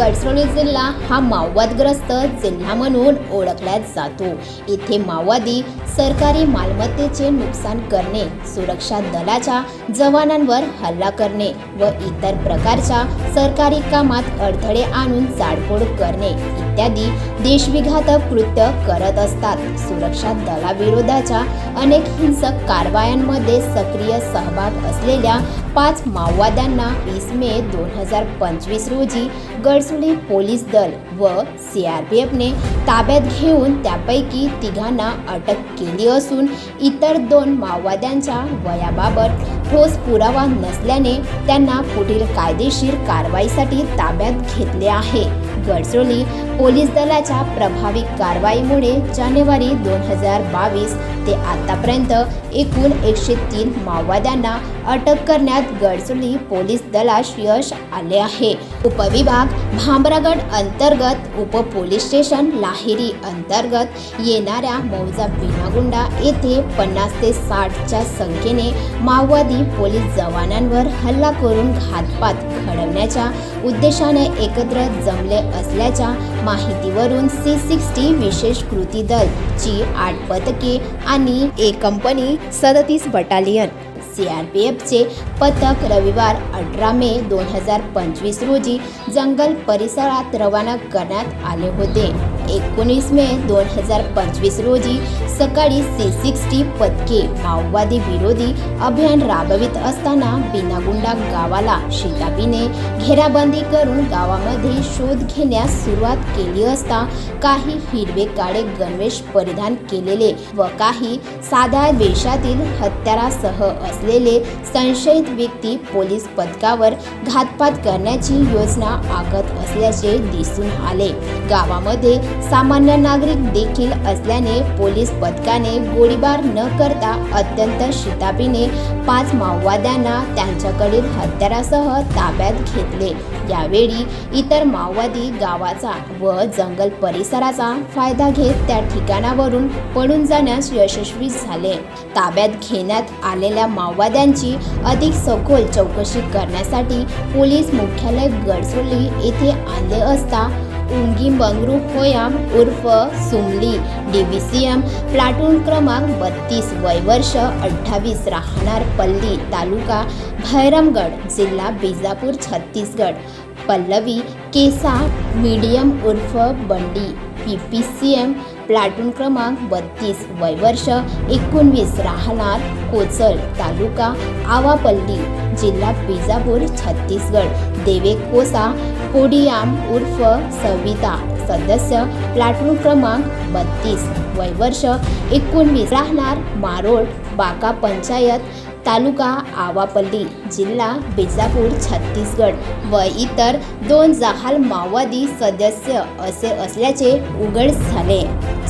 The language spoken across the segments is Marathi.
गडचिरोली जिल्हा हा माओवादग्रस्त जिल्हा म्हणून ओळखला जातो. इथे माओवादी सरकारी मालमत्तेचे नुकसान करणे सुरक्षा दलाच्या जवानांवर हल्ला करणे व इतर प्रकारच्या सरकारी कामात अडथळे आणून जाडपोड करणे इत्यादी देशविघातक कृत्य करत असतात. सुरक्षा दलाविरोधाच्या अनेक हिंसक कारवायांमध्ये सक्रिय सहभाग असलेल्या पाच माओवाद्यांना वीस मे दोन हजार पंचवीस रोजी गडसुली पोलीस दल व सी आर पी एफने ताब्यात घेऊन त्यापैकी तिघांना अटक केली असून इतर दोन माओवाद्यांच्या वयाबाबत ठोस पुरावा नसल्याने त्यांना पुढील कायदेशीर कारवाईसाठी ताब्यात घेतले आहे. गडचिरोली पोलीस दलाच्या प्रभावी कारवाईमुळे जानेवारी दोन हजार बावीस ते आतापर्यंत एकूण एकशे तीन माओवाद्यांना अटक करण्यात गडचिरोली पोलीस दलास यश आले आहे. उपविभाग भामरागड अंतर्गत उप पोलीस स्टेशन लाहेरी अंतर्गत येणाऱ्या मौजा बिनागुंडा येथे पन्नास ते साठच्या संख्येने माओवादी पोलीस जवानांवर हल्ला करून घातपात घडवण्याच्या उद्देशाने एकत्र जमले असल्याच्या माहितीवरून सी सिक्स्टी विशेष कृती दल ची आठ पथके आणि एक कंपनी सदतीस बटालियन सी आर पी एफचे पथक रविवार अठरा मे दोन हजार पंचवीस रोजी जंगल परिसरात रवाना करण्यात आले होते. एकोणीस मे दोन हजार पंचवीस रोजी सकाळी सी सिक्स्टी पथके माओवादी विरोधी अभियान राबवित असताना बिनागुंडा गावाला शेताबीने घेराबंदी करून गावामध्ये शोध घेण्यास सुरुवात केली असता काही हिरवे काळे गणवेश परिधान केलेले व काही साध्या वेशातील हत्यारासह असलेले संशयित व्यक्ती पोलीस पथकावर घातपात करण्याची योजना आखत असल्याचे दिसून आले. गावामध्ये सामान्य नागरिक देखील असल्याने पोलीस पथकाने गोळीबार न करता अत्यंत शितापीने पाच माओवाद्यांना त्यांच्याकडील हत्यारासह ताब्यात घेतले. यावेळी इतर माओवादी गावाचा व जंगल परिसराचा फायदा घेत त्या ठिकाणावरून पळून जाण्यास यशस्वी झाले. ताब्यात घेण्यात आलेल्या माओवाद्यांची अधिक सखोल चौकशी करण्यासाठी पोलीस मुख्यालय गडसोली येथे आले असता उंगी बंगरू होयाम उर्फ सुमली डीबीसीएम प्लाटून क्रमांक बत्तीस वयवर्ष अठ्ठावीस राहणार पल्ली तालुका भैरमगड जिल्हा बिजापूर छत्तीसगड पल्लवी केसा मीडियम उर्फ Bandi P P C M platoon क्रमांक बत्तीस वयवर्ष एकोणवीस राहणार कोचल तालुका आवापल्ली जिल्हा बिजापूर छत्तीसगड देवे कोसा कोडियाम उर्फ सविता सदस्य प्लॅटून क्रमांक बत्तीस वयवर्ष एकोणवीस राहणार मारोड बाका पंचायत तालुका आवापल्ली जिल्हा बिजापूर छत्तीसगड व इतर दोन जहाल माओवादी सदस्य असे असल्याचे उघड झाले.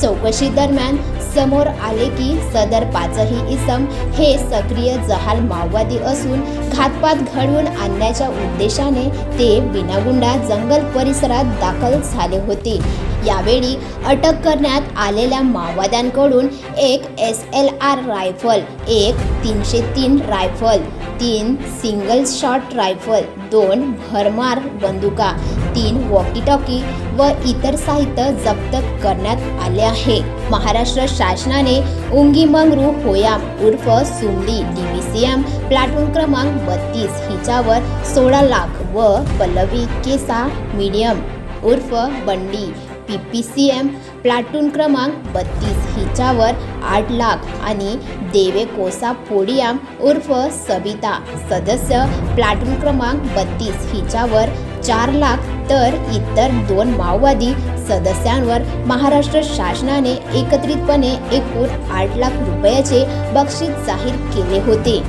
चौकशी दरम्यान समोर आले की सदर पाचही इसम हे सक्रिय जहाल माओवादी असून घातपात घडवून आणण्याच्या उद्देशाने ते बिनागुंडा जंगल परिसरात दाखल झाले होते. यावेळी अटक करण्यात आलेल्या माओवाद्यांकडून एक एस एल आर रायफल एक तीनशे तीन रायफल तीन सिंगल शॉट रायफल दोन भरमार बंदुका तीन वॉकी टॉकी व इतर साहित्य जप्त करण्यात आले आहे. महाराष्ट्र शासनाने उंगी मंगरू होयाम उर्फ सुमली डीबीसीएम प्लाटून क्रमांक बत्तीस हिच्यावर सोळा लाख व पल्लवी केसा मीडियम उर्फ Bandi P P C M platoon क्रमांक बत्तीस हिच्यावर आठ लाख आणि देवे कोसा पोडियाम उर्फ सबिता सदस्य प्लाटून क्रमांक बत्तीस हिच्यावर चार लाख तर इतर दोन माओवादी सदस्यांवर महाराष्ट्र शासनाने एकत्रितपणे एकूण आठ लाख रुपयाचे बक्षीस जाहीर केले होते.